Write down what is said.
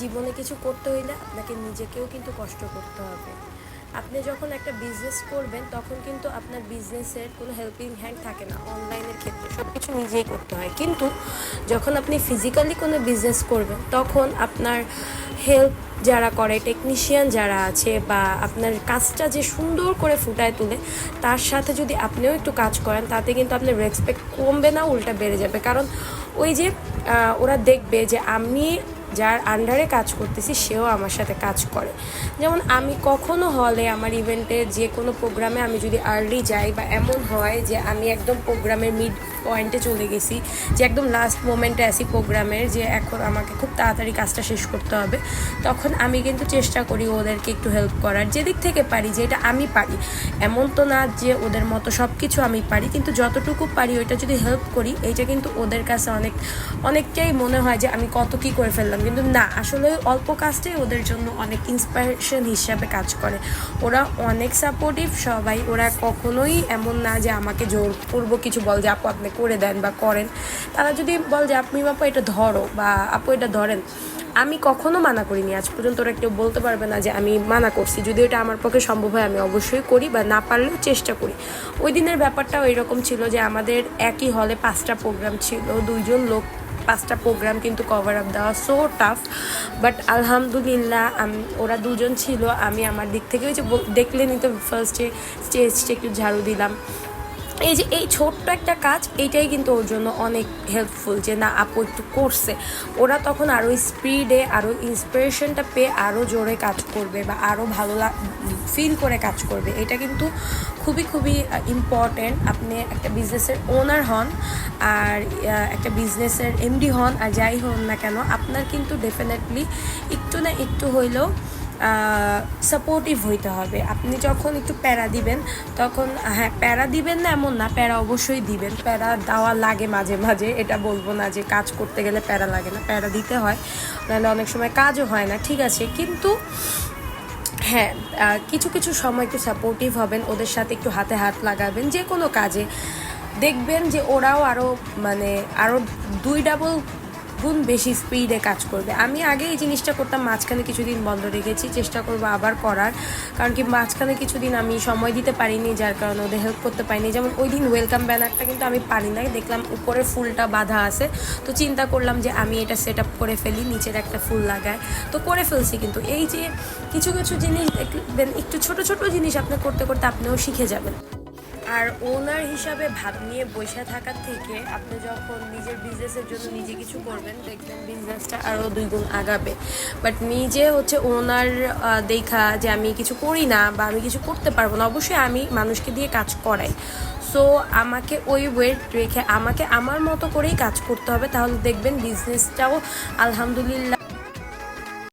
জীবনে কিছু করতে হইলে আপনাকে নিজেকেও কিন্তু কষ্ট করতে হবে। আপনি যখন একটা বিজনেস করবেন, তখন কিন্তু আপনার বিজনেসের কোনো হেল্পিং হ্যান্ড থাকে না। অনলাইনের ক্ষেত্রে সব কিছু নিজেই করতে হয়। কিন্তু যখন আপনি ফিজিক্যালি কোনো বিজনেস করবেন, তখন আপনার হেল্প যারা করে টেকনিশিয়ান যারা আছে বা আপনার কাজটা যে সুন্দর করে ফুটায় তুলে, তার সাথে যদি আপনিও একটু কাজ করেন, তাতে কিন্তু আপনার রেসপেক্ট কমবে না, উল্টা বেড়ে যাবে। কারণ ওই যে ওরা দেখবে যে আমি যার আন্ডারে কাজ করতেছি, সেও আমার সাথে কাজ করে। যেমন আমি কখনো হলে আমার ইভেন্টে যে কোনো প্রোগ্রামে আমি যদি আর্লি যাই বা এমন হয় যে আমি একদম প্রোগ্রামের মিড পয়েন্টে চলে গেছি, যে একদম লাস্ট মোমেন্টে আসি প্রোগ্রামের যে এখন আমাকে খুব তাড়াতাড়ি কাজটা শেষ করতে হবে, তখন আমি কিন্তু চেষ্টা করি ওদেরকে একটু হেল্প করার। যেদিক থেকে পারি যে এটা আমি পারি। এমন তো না যে ওদের মতো সব কিছু আমি পারি, কিন্তু যতটুকু পারি ওইটা যদি হেল্প করি, এইটা কিন্তু ওদের কাছে অনেক, অনেকটাই মনে হয় যে আমি কত কি করে ফেললাম। কিন্তু না, আসলে অল্প কাজটাই ওদের জন্য অনেক ইন্সপিরেশন হিসাবে কাজ করে। ওরা অনেক সাপোর্টিভ সবাই ওরা কখনোই এমন না যে আমাকে জোর করব কিছু বল যে আপু আপনি করে দেন বা করেন। তারা যদি বল যে, আপনি আপু এটা ধরো বা আপু এটা ধরেন। আমি কখনো মানা করিনি। আজ পর্যন্ত ওরা কেউ বলতে পারবে না যে, আমি মানা করছি। যদি এটা আমার পক্ষে সম্ভব হয়, আমি অবশ্যই করি বা না পারলেও চেষ্টা করি। ওই দিনের ব্যাপারটাও এরকম ছিল যে, আমাদের একই হলে পাঁচটা প্রোগ্রাম ছিল, দুইজন লোক পাঁচটা প্রোগ্রাম কিন্তু কভার আপ দেওয়া সো টাফ বাট আলহামদুলিল্লাহ, আমি, ওরা দুজন ছিল, আমি আমার দিক থেকে ওই যে দেখলেনই তো ফার্স্টে স্টেজটা একটু ঝাড়ু দিলাম। এই যে এই ছোট্ট একটা কাজ, এইটাই কিন্তু ওর জন্য অনেক হেল্পফুল যে না, আপু একটু করছে। ওরা তখন আরও স্পিডে আরও ইন্সপিরেশনটা পেয়ে আরও জোরে কাজ করবে বা আরও ভালো ফিল করে কাজ করবে। এটা কিন্তু খুবই খুবই ইম্পর্ট্যান্ট আপনি একটা বিজনেসের ওনার হন আর একটা বিজনেসের এমডি হন আর যাই হন না কেন, আপনার কিন্তু ডেফিনেটলি একটু না একটু হইলেও সাপোর্টিভ হইতে হবে। আপনি যখন একটু প্যারা দিবেন, তখন হ্যাঁ প্যারা দিবেন না এমন না, প্যারা অবশ্যই দিবেন। প্যারা দেওয়া লাগে মাঝে মাঝে, এটা বলব না যে কাজ করতে গেলে প্যারা লাগে না, প্যারা দিতে হয়। নাহলে অনেক সময় কাজও হয় না, ঠিক আছে? কিন্তু হ্যাঁ কিছু কিছু সময় একটু সাপোর্টিভ হবেন, ওদের সাথে একটু হাতে হাত লাগাবেন, যে কোনো কাজে। দেখবেন যে ওরাও আরও মানে আরও দুই ডাবল গুণ বেশি স্পিডে কাজ করবে। আমি আগে এই জিনিসটা করতাম, মাঝখানে কিছুদিন বন্ধ রেখেছি, চেষ্টা করব আবার করার। কারণ কি, মাঝখানে কিছুদিন আমি সময় দিতে পারিনি, যার কারণে ওদের হেল্প করতে পারিনি। যেমন ওই দিন ওয়েলকাম ব্যানারটা কিন্তু আমি পারি না দেখলাম উপরে ফুলটা বাঁধা আছে। তো চিন্তা করলাম যে আমি এটা সেট আপ করে ফেলি, নিচের একটা ফুল লাগায় তো করে ফেলছি কিন্তু। এই যে কিছু কিছু জিনিস দেখবেন একটু ছোট ছোট জিনিস আপনি করতে করতে আপনিও শিখে যাবেন। আর ওনার হিসাবে ভাব নিয়ে বসে থাকার থেকে আপনি যখন নিজের বিজনেসের জন্য নিজে কিছু করবেন, দেখবেন বিজনেসটা আরও দুই গুণ আগাবে। বাট নিজে হচ্ছে ওনার দেখা যে আমি কিছু করি না বা আমি কিছু করতে পারব না, অবশ্যই আমি মানুষকে দিয়ে কাজ করাই। সো আমাকে ওই ওয়েট রেখে আমাকে আমার মতো করেই কাজ করতে হবে, তাহলে দেখবেন বিজনেসটাও আলহামদুলিল্লাহ